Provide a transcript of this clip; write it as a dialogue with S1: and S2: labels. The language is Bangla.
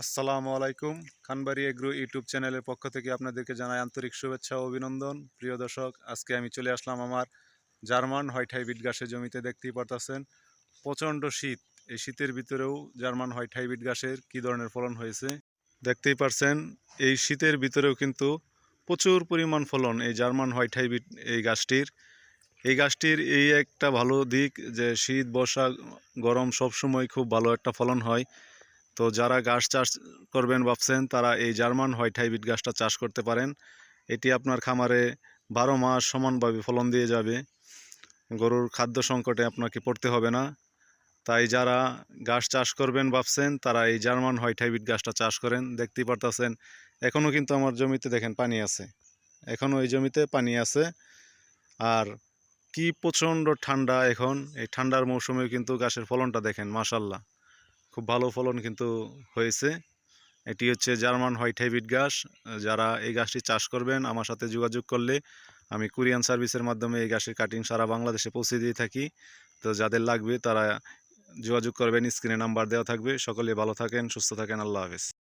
S1: আসসালামু আলাইকুম, খানবাড়ি এগ্রো ইউটিউব চ্যানেলের পক্ষ থেকে আপনাদেরকে জানাই আন্তরিক শুভেচ্ছা ও অভিনন্দন। প্রিয় দর্শক, আজকে আমি চলে আসলাম আমার জার্মান হোয়াইট হাইব্রিড গাছের জমিতে, দেখতেই পারতেছেন। প্রচণ্ড শীত, এই শীতের ভিতরেও জার্মান হোয়াইট হাইব্রিড গাছের কী ধরনের ফলন হয়েছে? দেখতেই পারছেন, এই শীতের ভিতরেও কিন্তু প্রচুর পরিমাণ ফলন এই জার্মান হোয়াইট হাইব্রিড এই গাছটির এই গাছটির এই একটা ভালো দিক যে শীত, বর্ষা, গরম সব সময় খুব ভালো একটা ফলন হয়। তো যারা গাছ চাষ করবেন ভাবছেন, তারা এই জার্মান হোয়াইট হাইব্রিড গাছটা চাষ করতে পারেন। এটি আপনার খামারে বারো মাস সমানভাবে ফলন দিয়ে যাবে। গরুর খাদ্য সংকটে আপনাকে পড়তে হবে না। তাই যারা গাছ চাষ করবেন ভাবছেন, তারা এই জার্মান হোয়াইট হাইব্রিড গাছটা চাষ করেন। দেখতেই পারতেছেন এখনও কিন্তু আমার জমিতে দেখেন পানি আছে। এখনও এই জমিতে পানি আছে। আর কি প্রচণ্ড ঠান্ডা এখন। এই ঠান্ডার মৌসুমে কিন্তু গাছের ফলনটা দেখেন মাসাল্লাহ খুব ভালো ফলন কিন্তু হয়েছে। এটি হচ্ছে জার্মান হোয়াইট হাইব্রিড গাছ যারা এই গাছটি চাষ করবেন, আমার সাথে যোগাযোগ করলে আমি কুরিয়ান সার্ভিসের মাধ্যমে এই গাছের কাটিং সারা বাংলাদেশে পৌঁছে দিয়ে থাকি। তো যাদের লাগবে তারা যোগাযোগ করবেন, স্ক্রিনে নাম্বার দেওয়া থাকবে। সকলে ভালো থাকেন, সুস্থ থাকেন, আল্লাহ হাফেজ।